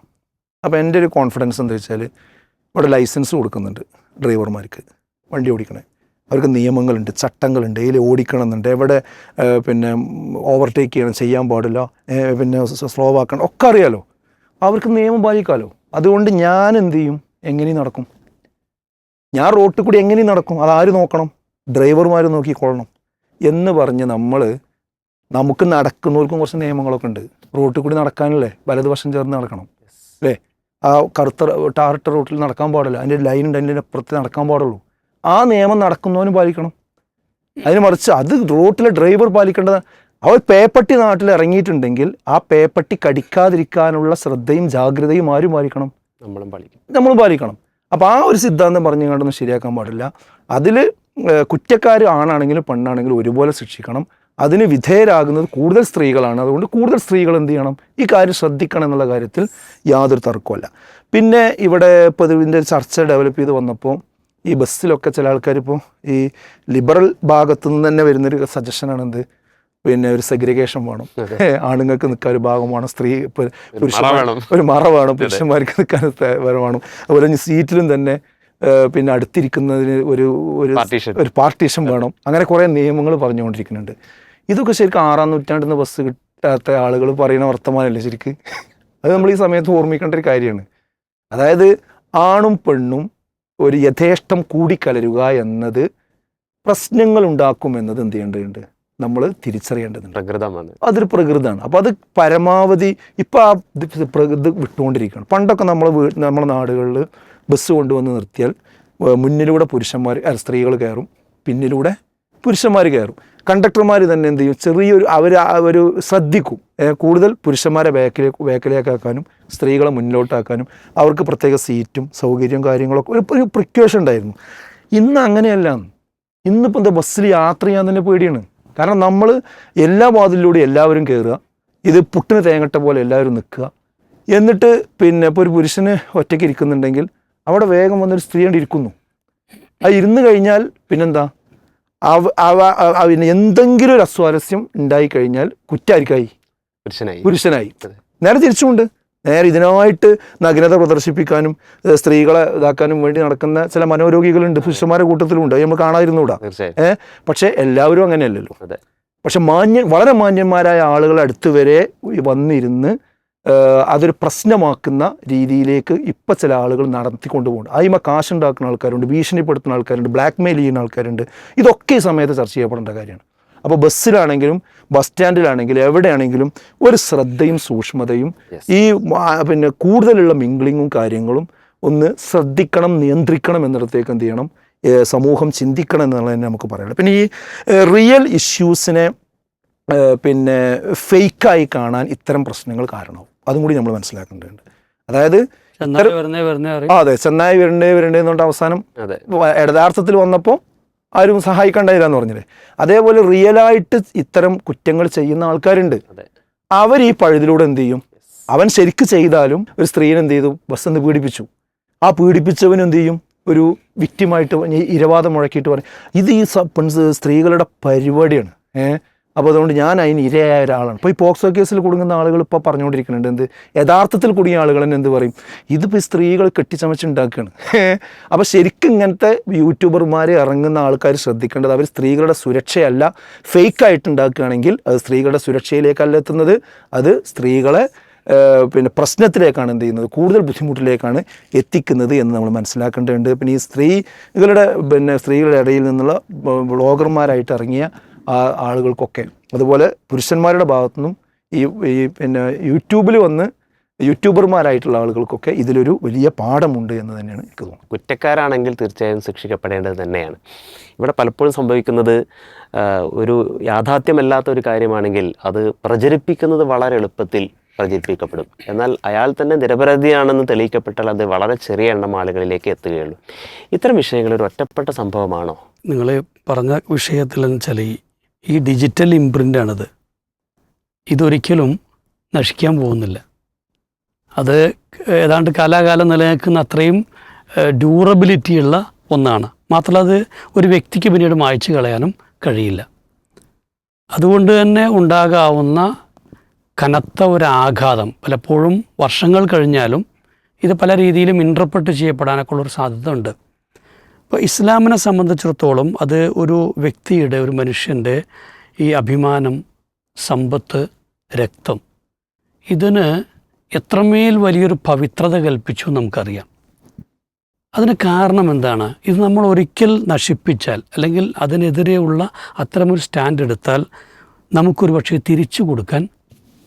അപ്പോൾ എന്റെ ഒരു കോൺഫിഡൻസ് എന്താ വെച്ചാൽ ഇവിടെ ലൈസൻസ് കൊടുക്കുന്നുണ്ട് ഡ്രൈവർമാർക്ക് വണ്ടി ഓടിക്കണേ. അവർക്ക് നിയമങ്ങളുണ്ട് ചട്ടങ്ങളുണ്ട്. ഇതിൽ ഓടിക്കണമെന്നുണ്ട്. എവിടെ പിന്നെ ഓവർടേക്ക് ചെയ്യണം ചെയ്യാൻ പാടില്ല പിന്നെ സ്ലോ ആക്കണം. ഒക്കെ അറിയാലോ. അവർക്ക് നിയമം പാലിക്കാമല്ലോ അതുകൊണ്ട് ഞാൻ എന്ത് ചെയ്യും? എങ്ങനെയും നടക്കും. ഞാൻ റോട്ടിൽ കൂടി എങ്ങനെയും നടക്കും. അതാര് നോക്കണം? ഡ്രൈവർമാർ നോക്കിക്കൊള്ളണം. എന്ന് പറഞ്ഞ് നമ്മൾ നമുക്ക് നടക്കുന്നവർക്കും കുറച്ച് നിയമങ്ങളൊക്കെ ഉണ്ട്. റോട്ടിൽ കൂടി നടക്കാനല്ലേ വലതുവശം ചേർന്ന് നടക്കണം. അല്ലേ? ആ കറുത്ത ടാറിട്ട റൂട്ടിൽ നടക്കാൻ പാടില്ല. അതിന്റെ ലൈൻ ഉണ്ട് അതിന്റെ അപ്പുറത്ത് നടക്കാൻ പാടുള്ളൂ. ആ നിയമം നടക്കുന്നവനും പാലിക്കണം. അതിന് മറിച്ച് അത് റോട്ടിലെ ഡ്രൈവർ പാലിക്കേണ്ടത് അവർ പേപ്പട്ടി നാട്ടിൽ ഇറങ്ങിയിട്ടുണ്ടെങ്കിൽ ആ പേപ്പട്ടി കടിക്കാതിരിക്കാനുള്ള ശ്രദ്ധയും ജാഗ്രതയും ആരും പാലിക്കണം. നമ്മളും പാലിക്കണം നമ്മളും പാലിക്കണം. അപ്പോൾ ആ ഒരു സിദ്ധാന്തം പറഞ്ഞു കണ്ടൊന്നും ശരിയാക്കാൻ പാടില്ല. അതിൽ കുറ്റക്കാർ ആണാണെങ്കിലും പെണ്ണാണെങ്കിലും ഒരുപോലെ ശിക്ഷിക്കണം. അതിന് വിധേയരാകുന്നത് കൂടുതൽ സ്ത്രീകളാണ്. അതുകൊണ്ട് കൂടുതൽ സ്ത്രീകൾ എന്ത് ചെയ്യണം? ഈ കാര്യം ശ്രദ്ധിക്കണം എന്നുള്ള കാര്യത്തിൽ യാതൊരു തർക്കമല്ല പിന്നെ ഇവിടെ ഇപ്പോൾ ഇതിന്റെ ചർച്ച ഡെവലപ്പ് ചെയ്ത് വന്നപ്പോൾ ഈ ബസ്സിലൊക്കെ ചില ആൾക്കാർ ഇപ്പോൾ ഈ ലിബറൽ ഭാഗത്തു നിന്ന് തന്നെ വരുന്നൊരു സജഷനാണ് എന്ത്? പിന്നെ ഒരു സെഗ്രിഗേഷൻ വേണം. ആണുങ്ങൾക്ക് നിൽക്കാൻ ഒരു ഭാഗം വേണം. സ്ത്രീ പുരുഷ ഒരു മറ പുരുഷന്മാർ വേണം. ഒരു മറ വേണം. പുരുഷന്മാർക്ക് നിൽക്കാൻ വേണം. അതുപോലെ തന്നെ സീറ്റിലും തന്നെ പിന്നെ അടുത്തിരിക്കുന്നതിന് ഒരു. ഒരു പാർട്ടീഷൻ വേണം. അങ്ങനെ കുറേ നിയമങ്ങൾ പറഞ്ഞുകൊണ്ടിരിക്കുന്നുണ്ട്. ഇതൊക്കെ ശരിക്കും ആറാം നൂറ്റാണ്ടിൽ നിന്ന് ബസ് കിട്ടാത്ത ആളുകൾ പറയുന്ന വർത്തമാനമല്ലേ ശരിക്ക്? അത് നമ്മൾ ഈ സമയത്ത് ഓർമ്മിക്കേണ്ട ഒരു കാര്യമാണ്. അതായത് ആണും പെണ്ണും ഒരു യഥേഷ്ടം കൂടിക്കലരുക എന്നത് പ്രശ്നങ്ങൾ ഉണ്ടാക്കും എന്നത് എന്ത് ചെയ്യേണ്ടതുണ്ട്? നമ്മൾ തിരിച്ചറിയേണ്ടതുണ്ട്. പ്രകൃതമാണ്. അതൊരു പ്രകൃതമാണ്. അപ്പോൾ അത് പരമാവധി ഇപ്പോൾ ആ പ്രകൃതി വിട്ടുകൊണ്ടിരിക്കുകയാണ്. പണ്ടൊക്കെ നമ്മൾ വീ നമ്മുടെ നാടുകളിൽ ബസ് കൊണ്ടുവന്ന് നിർത്തിയാൽ മുന്നിലൂടെ പുരുഷന്മാർ സ്ത്രീകൾ കയറും പിന്നിലൂടെ പുരുഷന്മാർ കയറും. കണ്ടക്ടർമാർ തന്നെ എന്ത് ചെയ്യും? ചെറിയൊരു അവർ ഒരു ശ്രദ്ധിക്കും. കൂടുതൽ പുരുഷന്മാരെ ബാക്കിലേക്ക് ബാക്കിലേക്കാക്കാനും സ്ത്രീകളെ മുന്നിലോട്ടാക്കാനും അവർക്ക് പ്രത്യേക സീറ്റും സൗകര്യവും കാര്യങ്ങളൊക്കെ ഒരു ഒരു പ്രിക്വേഷൻ ഉണ്ടായിരുന്നു. ഇന്ന് അങ്ങനെയല്ല. ഇന്നിപ്പോൾ എന്താ ബസ്സിൽ യാത്ര ചെയ്യാൻ തന്നെ പേടിയാണ്. കാരണം നമ്മൾ എല്ലാ വാതിലിലൂടെ എല്ലാവരും കയറുക ഇത് പുട്ടിന് തേങ്ങട്ട പോലെ എല്ലാവരും നിൽക്കുക. എന്നിട്ട് പിന്നെ ഇപ്പോൾ ഒരു പുരുഷന് ഒറ്റയ്ക്ക് ഇരിക്കുന്നുണ്ടെങ്കിൽ അവിടെ വേഗം വന്നൊരു സ്ത്രീ ഇരിക്കുന്നു. ആ ഇരുന്ന് കഴിഞ്ഞാൽ പിന്നെന്താ? അവന് എന്തെങ്കിലും ഒരു അസ്വാരസ്യം ഉണ്ടായി കഴിഞ്ഞാൽ കുറ്റായിരിക്കായി പുരുഷനായി. പുരുഷനായി. നേരെ തിരിച്ചുകൊണ്ട് നേരെ ഇതിനായിട്ട് നഗ്നത പ്രദർശിപ്പിക്കാനും സ്ത്രീകളെ ഇതാക്കാനും വേണ്ടി നടക്കുന്ന ചില മനോരോഗികളുണ്ട്. പുരുഷന്മാരുടെ കൂട്ടത്തിലുണ്ട്. നമ്മൾ കാണാതിരുന്നുകൂടാ ഏഹ് പക്ഷേ എല്ലാവരും അങ്ങനെയല്ലല്ലോ. പക്ഷെ മാന്യ വളരെ മാന്യന്മാരായ ആളുകൾ അടുത്ത് വരെ വന്നിരുന്ന് അതൊരു പ്രശ്നമാക്കുന്ന രീതിയിലേക്ക് ഇപ്പം ചില ആളുകൾ നടത്തിക്കൊണ്ട് പോകുന്നുണ്ട് അതിമ കാശുണ്ടാക്കുന്ന ആൾക്കാരുണ്ട് ഭീഷണിപ്പെടുത്തുന്ന ആൾക്കാരുണ്ട് ബ്ലാക്ക് മെയിൽ ചെയ്യുന്ന ആൾക്കാരുണ്ട്. ഇതൊക്കെ ഈ സമയത്ത് ചർച്ച ചെയ്യപ്പെടേണ്ട കാര്യമാണ്. അപ്പോൾ ബസ്സിലാണെങ്കിലും ബസ് സ്റ്റാൻഡിലാണെങ്കിലും എവിടെയാണെങ്കിലും ഒരു ശ്രദ്ധയും സൂക്ഷ്മതയും ഈ പിന്നെ കൂടുതലുള്ള മിംഗ്ലിങ്ങും കാര്യങ്ങളും ഒന്ന് ശ്രദ്ധിക്കണം നിയന്ത്രിക്കണം എന്നിടത്തേക്ക് എന്ത് ചെയ്യണം? സമൂഹം ചിന്തിക്കണം എന്നുള്ളത് തന്നെ നമുക്ക് പറയാം പിന്നെ ഈ റിയൽ ഇഷ്യൂസിനെ പിന്നെ ഫേക്കായി കാണാൻ ഇത്തരം പ്രശ്നങ്ങൾ കാരണമാവും. അതും കൂടി നമ്മൾ മനസ്സിലാക്കേണ്ടതുണ്ട്. അതായത് അതെ ചെന്നായി വരണ്ടേ വരണ്ടേ എന്നുകൊണ്ട് അവസാനം യഥാർത്ഥത്തിൽ വന്നപ്പോൾ ആരും സഹായിക്കണ്ടായില്ല എന്ന് പറഞ്ഞില്ലേ? അതേപോലെ റിയലായിട്ട് ഇത്തരം കുറ്റങ്ങൾ ചെയ്യുന്ന ആൾക്കാരുണ്ട്. അതെ. അവർ ഈ പഴുതിലൂടെ എന്ത് ചെയ്യും? അവൻ ശരിക്ക് ചെയ്താലും ഒരു സ്ത്രീനെ എന്ത് ചെയ്തു? ബസ് എന്ന് പീഡിപ്പിച്ചു. ആ പീഡിപ്പിച്ചവൻ എന്ത് ചെയ്യും? ഒരു വിക്റ്റിമായിട്ട് ഇരവാദം മുഴക്കിയിട്ട് പറയും. ഇത് ഈ സ്ത്രീകളുടെ പരിപാടിയാണ്. ഏഹ്? അപ്പോൾ അതുകൊണ്ട് ഞാൻ അതിന് ഇരയായ ഒരാളാണ്. ഇപ്പോൾ ഈ പോക്സോ കേസിൽ കുടുങ്ങുന്ന ആളുകൾ ഇപ്പോൾ പറഞ്ഞുകൊണ്ടിരിക്കുന്നുണ്ട് എന്ത്? യഥാർത്ഥത്തിൽ കുടുങ്ങിയ ആളുകൾ തന്നെ എന്ത് പറയും? ഇതിപ്പോൾ ഈ സ്ത്രീകൾ കെട്ടിച്ചമച്ചുണ്ടാക്കുകയാണ്. അപ്പോൾ ശരിക്കും ഇങ്ങനത്തെ യൂട്യൂബർമാർ ഇറങ്ങുന്ന ആൾക്കാർ ശ്രദ്ധിക്കേണ്ടത് അവർ സ്ത്രീകളുടെ സുരക്ഷയല്ല ഫേക്കായിട്ട് ഉണ്ടാക്കുകയാണെങ്കിൽ അത് സ്ത്രീകളുടെ സുരക്ഷയിലേക്കല്ല എത്തുന്നത്. അത് സ്ത്രീകളെ പിന്നെ പ്രശ്നത്തിലേക്കാണ് എന്ത് ചെയ്യുന്നത്? കൂടുതൽ ബുദ്ധിമുട്ടിലേക്കാണ് എത്തിക്കുന്നത് എന്ന് നമ്മൾ മനസ്സിലാക്കേണ്ടതുണ്ട്. പിന്നെ ഈ സ്ത്രീകളുടെ പിന്നെ സ്ത്രീകളുടെ ഇടയിൽ നിന്നുള്ള ബ്ലോഗർമാരായിട്ട് ഇറങ്ങിയ ആ ആളുകൾക്കൊക്കെ. അതുപോലെ പുരുഷന്മാരുടെ ഭാഗത്തുനിന്നും ഈ ഈ പിന്നെ യൂട്യൂബിൽ വന്ന് യൂട്യൂബർമാരായിട്ടുള്ള ആളുകൾക്കൊക്കെ ഇതിലൊരു വലിയ പാഠമുണ്ട് എന്ന് തന്നെയാണ് എനിക്ക് തോന്നുന്നത്. കുറ്റക്കാരാണെങ്കിൽ തീർച്ചയായും ശിക്ഷിക്കപ്പെടേണ്ടത് തന്നെയാണ്. ഇവിടെ പലപ്പോഴും സംഭവിക്കുന്നത് ഒരു യാഥാർത്ഥ്യമല്ലാത്ത ഒരു കാര്യമാണെങ്കിൽ അത് പ്രചരിപ്പിക്കുന്നത് വളരെ എളുപ്പത്തിൽ പ്രചരിപ്പിക്കപ്പെടും. എന്നാൽ അയാൾ തന്നെ നിരപരാധിയാണെന്ന് തെളിയിക്കപ്പെട്ടാൽ അത് വളരെ ചെറിയ എണ്ണം ആളുകളിലേക്ക് എത്തുകയുള്ളൂ. ഇത്തരം വിഷയങ്ങൾ ഒരു ഒറ്റപ്പെട്ട സംഭവമാണോ? നിങ്ങൾ പറഞ്ഞ വിഷയത്തിൽ എന്ന് വെച്ചാൽ ഈ ഈ ഡിജിറ്റൽ ഇംപ്രിന്റാണിത് ഇതൊരിക്കലും നശിക്കാൻ പോകുന്നില്ല. അത് ഏതാണ്ട് കാലാകാലം നിലനിൽക്കുന്ന അത്രയും ഡ്യൂറബിലിറ്റി ഉള്ള ഒന്നാണ്. മാത്രമല്ല അത് ഒരു വ്യക്തിക്ക് പിന്നീട് മായ്ച്ചു കളയാനും കഴിയില്ല. അതുകൊണ്ട് തന്നെ ഉണ്ടാകാവുന്ന കനത്ത ഒരു ആഘാതം പലപ്പോഴും വർഷങ്ങൾ കഴിഞ്ഞാലും ഇത് പല രീതിയിലും ഇന്റർപ്രറ്റ് ചെയ്യപ്പെടാനൊക്കെ ഉള്ളൊരു സാധ്യത ഉണ്ട് ഇപ്പോൾ ഇസ്ലാമിനെ സംബന്ധിച്ചിടത്തോളം അത് ഒരു വ്യക്തിയുടെ ഒരു മനുഷ്യന്റെ ഈ അഭിമാനം സമ്പത്ത് രക്തം ഇതിന് എത്രമേൽ വലിയൊരു പവിത്രത കൽപ്പിച്ചു നമുക്കറിയാം. അതിന് കാരണം എന്താണ്? ഇത് നമ്മൾ ഒരിക്കൽ നശിപ്പിച്ചാൽ അല്ലെങ്കിൽ അതിനെതിരെയുള്ള അത്തരമൊരു സ്റ്റാൻഡ് എടുത്താൽ നമുക്കൊരു പക്ഷേ തിരിച്ചു കൊടുക്കാൻ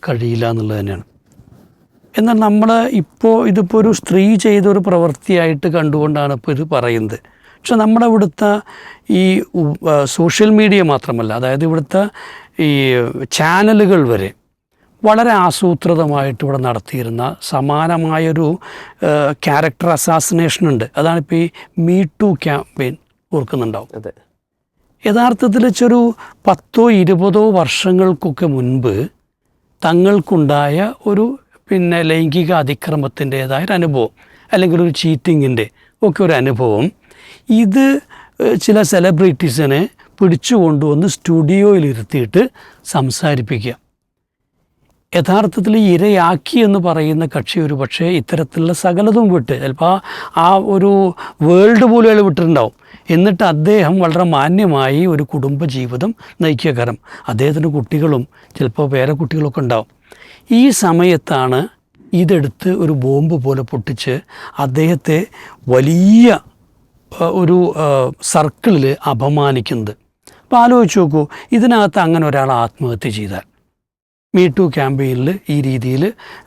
കഴിയില്ല എന്നുള്ളത് തന്നെയാണ്. എന്നാൽ നമ്മൾ ഇപ്പോൾ ഇതിപ്പോൾ ഒരു സ്ത്രീ ചെയ്തൊരു പ്രവൃത്തിയായിട്ട് കണ്ടുകൊണ്ടാണ് ഇപ്പോൾ ഇത് പറയുന്നത്. പക്ഷെ നമ്മുടെ ഇവിടുത്തെ ഈ സോഷ്യൽ മീഡിയ മാത്രമല്ല അതായത് ഇവിടുത്തെ ഈ ചാനലുകൾ വരെ വളരെ ആസൂത്രിതമായിട്ട് ഇവിടെ നടത്തിയിരുന്ന സമാനമായൊരു ക്യാരക്ടർ അസാസിനേഷൻ ഉണ്ട്. അതാണിപ്പോൾ ഈ മീ ടു ക്യാമ്പയിൻ ഓർക്കുന്നുണ്ടാവും. അതെ. യഥാർത്ഥത്തിൽ വെച്ചൊരു പത്തോ ഇരുപതോ വർഷങ്ങൾക്കൊക്കെ മുൻപ് തങ്ങൾക്കുണ്ടായ ഒരു പിന്നെ ലൈംഗിക അതിക്രമത്തിന്റേതായ ഒരു അനുഭവം അല്ലെങ്കിൽ ഒരു ചീറ്റിങ്ങിന്റെ ഒക്കെ ഒരു അനുഭവം ഇത് ചില സെലിബ്രിറ്റീസിനെ പിടിച്ചു കൊണ്ടുവന്ന് സ്റ്റുഡിയോയിൽ ഇരുത്തിയിട്ട് സംസാരിപ്പിക്കുക. യഥാർത്ഥത്തിൽ ഇരയാക്കി എന്ന് പറയുന്ന കക്ഷി ഒരു പക്ഷേ ഇത്തരത്തിലുള്ള സകലതും വിട്ട് ചിലപ്പോൾ ആ ഒരു വേൾഡ് പോലും അയാൾ വിട്ടിട്ടുണ്ടാവും. എന്നിട്ട് അദ്ദേഹം വളരെ മാന്യമായി ഒരു കുടുംബ ജീവിതം നയിക്കുക കാരണം അദ്ദേഹത്തിന് കുട്ടികളും ചിലപ്പോൾ വേറെ കുട്ടികളൊക്കെ ഉണ്ടാവും. ഈ സമയത്താണ് ഇതെടുത്ത് ഒരു ബോംബ് പോലെ പൊട്ടിച്ച് അദ്ദേഹത്തെ വലിയ ഒരു സർക്കിളിൽ അപമാനിക്കുന്നത്. അപ്പോൾ ആലോചിച്ച് നോക്കൂ ഇതിനകത്ത് അങ്ങനെ ഒരാൾ ആത്മഹത്യ ചെയ്താൽ മീ ടു ക്യാമ്പയിനിൽ ഈ രീതിയിൽ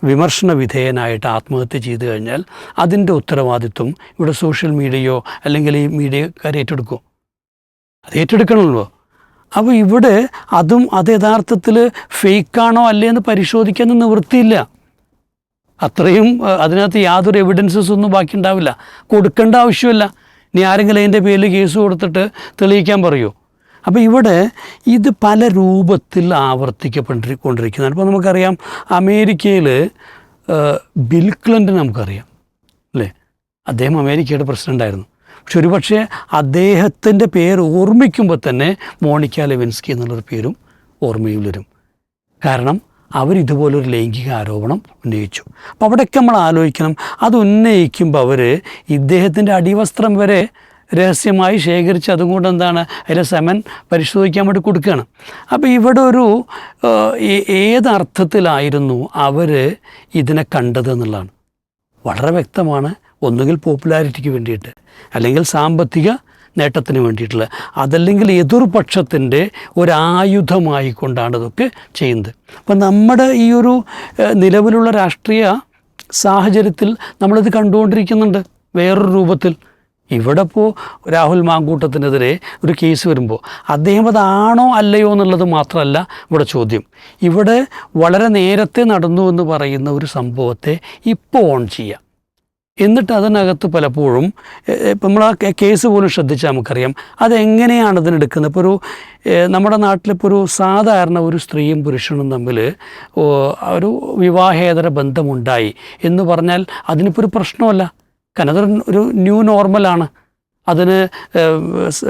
വിമർശന വിധേയനായിട്ട് ആത്മഹത്യ ചെയ്തു കഴിഞ്ഞാൽ അതിന്റെ ഉത്തരവാദിത്വം ഇവിടെ സോഷ്യൽ മീഡിയയോ അല്ലെങ്കിൽ ഈ മീഡിയക്കാർ ഏറ്റെടുക്കുമോ അത് ഏറ്റെടുക്കണമല്ലോ. അപ്പോൾ ഇവിടെ അതും അത് യഥാർത്ഥത്തിൽ ഫേക്കാണോ അല്ലേ എന്ന് പരിശോധിക്കാൻ നിവൃത്തിയില്ല. അത്രയും അതിനകത്ത് യാതൊരു എവിഡൻസസ് ഒന്നും ബാക്കി ഉണ്ടാവില്ല കൊടുക്കേണ്ട ആവശ്യമില്ല. ഇനി ആരെങ്കിലും അതിന്റെ പേരിൽ കേസ് കൊടുത്തിട്ട് തെളിയിക്കാൻ പറയുമോ അപ്പോൾ ഇവിടെ ഇത് പല രൂപത്തിൽ ആവർത്തിക്കപ്പെട്ടിക്കൊണ്ടിരിക്കുന്നതാണ് ഇപ്പോൾ നമുക്കറിയാം അമേരിക്കയിൽ ബിൽ ക്ലിന്റൺ നമുക്കറിയാം അല്ലേ? അദ്ദേഹം അമേരിക്കയുടെ പ്രസിഡന്റായിരുന്നു പക്ഷെ ഒരുപക്ഷെ അദ്ദേഹത്തിന്റെ പേര് ഓർമ്മിക്കുമ്പോൾ തന്നെ മോണിക്ക ലെവിൻസ്കി എന്നുള്ളൊരു പേരും ഓർമ്മയിൽ വരും. കാരണം അവരിതുപോലൊരു ലൈംഗിക ആരോപണം ഉന്നയിച്ചു. അപ്പോൾ അവിടെയൊക്കെ നമ്മൾ ആലോചിക്കണം. അത് ഉന്നയിക്കുമ്പോൾ അവർ ഇദ്ദേഹത്തിന്റെ അടിവസ്ത്രം വരെ രഹസ്യമായി ശേഖരിച്ച് അതുകൊണ്ട് എന്താണ് അതിലെ സെമൻ പരിശോധിക്കാൻ വേണ്ടി കൊടുക്കുകയാണ്. അപ്പോൾ ഇവിടെ ഒരു ഏതർത്ഥത്തിലായിരുന്നു അവർ ഇതിനെ കണ്ടത് എന്നുള്ളതാണ്. വളരെ വ്യക്തമാണ്. ഒന്നുകിൽ പോപ്പുലാരിറ്റിക്ക് വേണ്ടിയിട്ട് അല്ലെങ്കിൽ സാമ്പത്തിക നേട്ടത്തിന് വേണ്ടിയിട്ടുള്ള. അതല്ലെങ്കിൽ എതിർപക്ഷത്തിന്റെ ഒരായുധമായിക്കൊണ്ടാണ് ഇതൊക്കെ ചെയ്യുന്നത്. അപ്പം നമ്മുടെ ഈ ഒരു നിലവിലുള്ള രാഷ്ട്രീയ സാഹചര്യത്തിൽ നമ്മളിത് കണ്ടുകൊണ്ടിരിക്കുന്നുണ്ട് വേറൊരു രൂപത്തിൽ. ഇവിടെ ഇപ്പോൾ രാഹുൽ മാങ്കൂട്ടത്തിനെതിരെ ഒരു കേസ് വരുമ്പോൾ അദ്ദേഹം അതാണോ അല്ലയോ എന്നുള്ളത് മാത്രമല്ല ഇവിടെ ചോദ്യം. ഇവിടെ വളരെ നേരത്തെ നടന്നു എന്ന് പറയുന്ന ഒരു സംഭവത്തെ ഇപ്പോൾ ഓൺ ചെയ്യാം എന്നിട്ട് അതിനകത്ത് പലപ്പോഴും ഇപ്പം നമ്മൾ ആ കേസ് പോലും ശ്രദ്ധിച്ചാൽ നമുക്കറിയാം. അതെങ്ങനെയാണ് ഇതിനെടുക്കുന്നത് ഇപ്പോൾ ഒരു നമ്മുടെ നാട്ടിലിപ്പോൾ ഒരു സാധാരണ ഒരു സ്ത്രീയും പുരുഷനും തമ്മിൽ ഒരു വിവാഹേതര ബന്ധമുണ്ടായി. എന്ന് പറഞ്ഞാൽ അതിനിപ്പോൾ ഒരു പ്രശ്നമല്ല. കാരണം അതൊരു ഒരു ന്യൂ നോർമലാണ്. അതിന്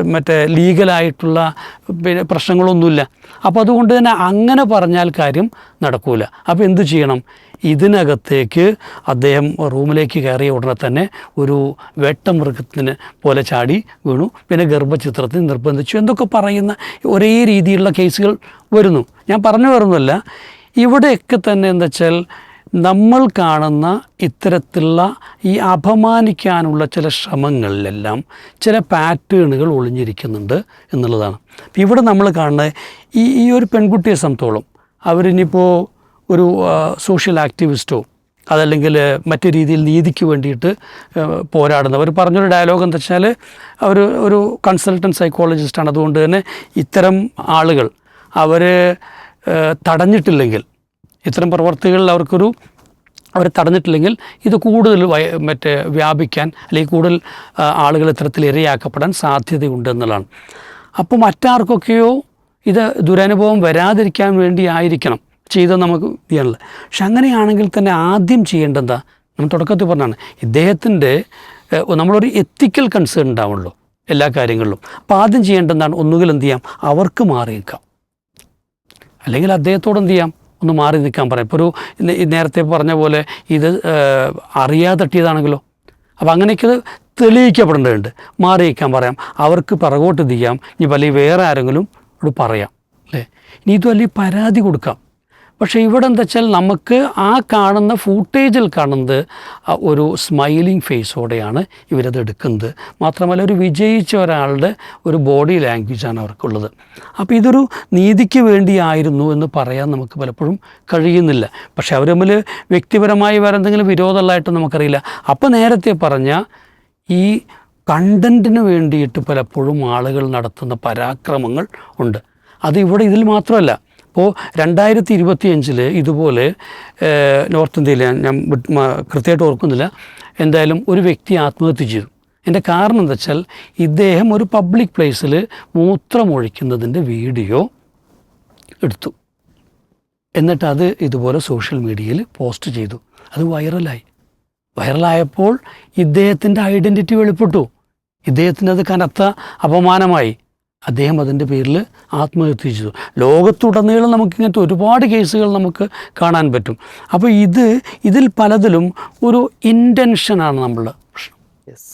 മറ്റേ ലീഗലായിട്ടുള്ള പിന്നെ പ്രശ്നങ്ങളൊന്നുമില്ല. അപ്പോൾ അതുകൊണ്ട് തന്നെ അങ്ങനെ പറഞ്ഞാൽ കാര്യം നടക്കൂല. അപ്പോൾ എന്തു ചെയ്യണം? ഇതിനകത്തേക്ക് അദ്ദേഹം റൂമിലേക്ക് കയറിയ ഉടനെ തന്നെ ഒരു വേട്ടമൃഗത്തിന് പോലെ ചാടി വീണു. പിന്നെ ഗർഭചിത്രത്തിൽ നിർബന്ധിച്ചു. എന്തൊക്കെ പറയുന്ന ഒരേ രീതിയിലുള്ള കേസുകൾ വരുന്നു. ഞാൻ പറഞ്ഞു വരുന്നല്ല ഇവിടെയൊക്കെ തന്നെ എന്താ വെച്ചാൽ നമ്മൾ കാണുന്ന ഇത്തരത്തിലുള്ള ഈ അപമാനിക്കാനുള്ള ചില ശ്രമങ്ങളിലെല്ലാം ചില പാറ്റേണുകൾ ഒളിഞ്ഞിരിക്കുന്നുണ്ട് എന്നുള്ളതാണ്. ഇവിടെ നമ്മൾ കാണുന്നത് ഈ ഈ ഒരു പെൺകുട്ടിയെ സംബന്ധിച്ചോളം അവരിനിപ്പോൾ ഒരു സോഷ്യൽ ആക്ടിവിസ്റ്റോ അതല്ലെങ്കിൽ മറ്റു രീതിയിൽ നീതിക്ക് വേണ്ടിയിട്ട് പോരാടുന്നവർ. പറഞ്ഞൊരു ഡയലോഗ് എന്താ വെച്ചാൽ അവർ ഒരു കൺസൾട്ടന്റ് സൈക്കോളജിസ്റ്റാണ് അതുകൊണ്ട് തന്നെ ഇത്തരം ആളുകൾ അവർ തടഞ്ഞിട്ടില്ലെങ്കിൽ ഇത്തരം പ്രവർത്തികളിൽ അവർക്കൊരു അവർ തടഞ്ഞിട്ടില്ലെങ്കിൽ ഇത് കൂടുതൽ മറ്റേ വ്യാപിക്കാൻ അല്ലെങ്കിൽ കൂടുതൽ ആളുകൾ ഇത്തരത്തിൽ ഇരയാക്കപ്പെടാൻ സാധ്യതയുണ്ട് എന്നുള്ളതാണ്. അപ്പോൾ മറ്റാർക്കൊക്കെയോ ഇത് ദുരനുഭവം വരാതിരിക്കാൻ വേണ്ടി ആയിരിക്കണം. ചെയ്ത് നമുക്ക് ചെയ്യാനുള്ളത് പക്ഷെ അങ്ങനെയാണെങ്കിൽ തന്നെ ആദ്യം ചെയ്യേണ്ടത് നമ്മൾ തുടക്കത്തിൽ പറഞ്ഞാണ് ഇദ്ദേഹത്തിന്റെ നമ്മളൊരു എത്തിക്കൽ കൺസേൺ ഉണ്ടാവുള്ളൂ എല്ലാ കാര്യങ്ങളിലും. അപ്പോൾ ആദ്യം ചെയ്യേണ്ടതാണ് എന്താണ് ഒന്നുകിൽ എന്ത് ചെയ്യാം? അവർക്ക് മാറി നിൽക്കാം അല്ലെങ്കിൽ അദ്ദേഹത്തോട് എന്ത് ചെയ്യാം? ഒന്ന് മാറി നിൽക്കാൻ പറയാം. ഇപ്പോൾ ഒരു നേരത്തെ പറഞ്ഞ പോലെ ഇത് അറിയാതെ തട്ടിയതാണെങ്കിലോ? അപ്പോൾ അങ്ങനെയൊക്കെ തെളിയിക്കപ്പെടേണ്ടതുണ്ട്. മാറി നിൽക്കാൻ പറയാം. അവർക്ക് പിറകോട്ട് ചെയ്യാം? ഇനി അല്ലെങ്കിൽ വേറെ ആരെങ്കിലും ഇവിടെ പറയാം. അല്ലേ? ഇനി ഇത് അല്ലെങ്കിൽ പരാതി കൊടുക്കാം. പക്ഷേ ഇവിടെ എന്താ വെച്ചാൽ നമുക്ക് ആ കാണുന്ന ഫൂട്ടേജിൽ കാണുന്നത് ഒരു സ്മൈലിംഗ് ഫേസോടെയാണ് ഇവരത് എടുക്കുന്നത്. മാത്രമല്ല ഒരു വിജയിച്ച ഒരാളുടെ ഒരു ബോഡി ലാംഗ്വേജാണ് അവർക്കുള്ളത്. അപ്പോൾ ഇതൊരു നീതിക്ക് വേണ്ടിയായിരുന്നു എന്ന് പറയാൻ നമുക്ക് പലപ്പോഴും കഴിയുന്നില്ല. പക്ഷേ അവർ തമ്മിൽ വ്യക്തിപരമായി വേറെ എന്തെങ്കിലും വിരോധമുള്ളതായിട്ട് നമുക്കറിയില്ല. അപ്പോൾ നേരത്തെ പറഞ്ഞ ഈ കണ്ടന്റിന് വേണ്ടിയിട്ട് പലപ്പോഴും ആളുകൾ നടത്തുന്ന പരാക്രമങ്ങൾ ഉണ്ട്. അത് ഇവിടെ ഇതിൽ മാത്രമല്ല ഇപ്പോൾ രണ്ടായിരത്തി ഇരുപത്തി അഞ്ചിൽ ഇതുപോലെ നോർത്ത് ഇന്ത്യയിൽ ഞാൻ കൃത്യമായിട്ട് ഓർക്കുന്നില്ല. എന്തായാലും ഒരു വ്യക്തി ആത്മഹത്യ ചെയ്തു. എന്റെ കാരണം എന്താ വെച്ചാൽ ഇദ്ദേഹം ഒരു പബ്ലിക് പ്ലേസിൽ മൂത്രമൊഴിക്കുന്നതിന്റെ വീഡിയോ എടുത്തു. എന്നിട്ട് അത് ഇതുപോലെ സോഷ്യൽ മീഡിയയിൽ പോസ്റ്റ് ചെയ്തു. അത് വൈറലായി. വൈറലായപ്പോൾ ഇദ്ദേഹത്തിന്റെ ഐഡന്റിറ്റി വെളിപ്പെട്ടു. ഇദ്ദേഹത്തിന്റെ അത് കനത്ത അപമാനമായി. അദ്ദേഹം അതിന്റെ പേരിൽ ആത്മഹത്യ ചെയ്തു ലോകത്തുടനീളം നമുക്കിങ്ങനത്തെ ഒരുപാട് കേസുകൾ നമുക്ക് കാണാൻ പറ്റും. അപ്പോൾ ഇത് ഇതിൽ പലതിലും ഒരു ഇന്റൻഷനാണ് നമ്മൾ പ്രശ്നം.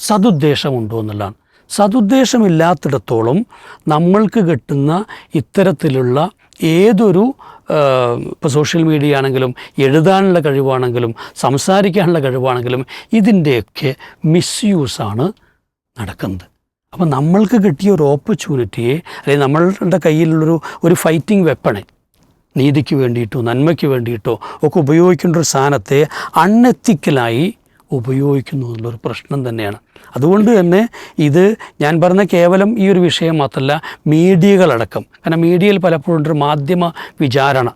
സതുദ്ദേശമുണ്ടോ എന്നുള്ളതാണ്. സതുദ്ദേശമില്ലാത്തിടത്തോളം നമ്മൾക്ക് കിട്ടുന്ന ഇത്തരത്തിലുള്ള ഏതൊരു ഇപ്പോൾ സോഷ്യൽ മീഡിയ ആണെങ്കിലും എഴുതാനുള്ള കഴിവാണെങ്കിലും സംസാരിക്കാനുള്ള കഴിവാണെങ്കിലും ഇതിന്റെയൊക്കെ മിസ്യൂസാണ് നടക്കുന്നത്. അപ്പം നമ്മൾക്ക് കിട്ടിയ ഒരു ഓപ്പർച്യൂണിറ്റിയെ അല്ലെങ്കിൽ നമ്മളുടെ കയ്യിലുള്ളൊരു ഒരു ഫൈറ്റിംഗ് വെപ്പണെ നീതിക്ക് വേണ്ടിയിട്ടോ നന്മയ്ക്ക് വേണ്ടിയിട്ടോ ഒക്കെ ഉപയോഗിക്കേണ്ട ഒരു സാധനത്തെ അൺഎത്തിക്കലായി ഉപയോഗിക്കുന്നു എന്നുള്ളൊരു പ്രശ്നം തന്നെയാണ്. അതുകൊണ്ട് തന്നെ ഇത് ഞാൻ പറഞ്ഞ കേവലം ഈ ഒരു വിഷയം മാത്രമല്ല മീഡിയകളടക്കം. കാരണം മീഡിയയിൽ പലപ്പോഴും ഒരു മാധ്യമ വിചാരണ.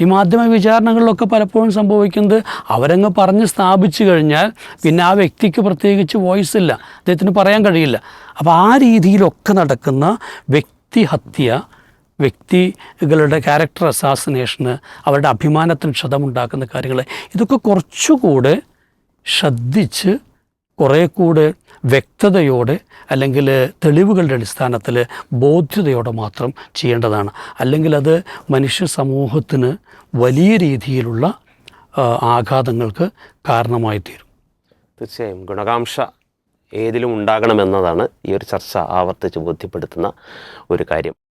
ഈ മാധ്യമ വിചാരണകളിലൊക്കെ പലപ്പോഴും സംഭവിക്കുന്നത് അവരങ്ങ് പറഞ്ഞ് സ്ഥാപിച്ചു കഴിഞ്ഞാൽ പിന്നെ ആ വ്യക്തിക്ക് പ്രത്യേകിച്ച് വോയിസ് ഇല്ല. അദ്ദേഹത്തിന് പറയാൻ കഴിയില്ല. അപ്പോൾ ആ രീതിയിലൊക്കെ നടക്കുന്ന വ്യക്തിഹത്യ വ്യക്തികളുടെ ക്യാരക്ടർ അസാസിനേഷന് അവരുടെ അഭിമാനത്തിന് ക്ഷതമുണ്ടാക്കുന്ന കാര്യങ്ങൾ ഇതൊക്കെ കുറച്ചുകൂടെ ശ്രദ്ധിച്ച് കുറേ കൂടെ വ്യക്തതയോടെ അല്ലെങ്കിൽ തെളിവുകളുടെ അടിസ്ഥാനത്തിൽ ബോധ്യതയോടെ മാത്രം ചെയ്യേണ്ടതാണ്. അല്ലെങ്കിൽ അത് മനുഷ്യ സമൂഹത്തിന് വലിയ രീതിയിലുള്ള ആഘാതങ്ങൾക്ക് കാരണമായി തീരും തീർച്ചയായും. ഗുണകാംക്ഷ ഏതിലും ഉണ്ടാകണമെന്നതാണ് ഈ ഒരു ചർച്ച ആവർത്തിച്ച് ബോധ്യപ്പെടുത്തുന്ന ഒരു കാര്യം.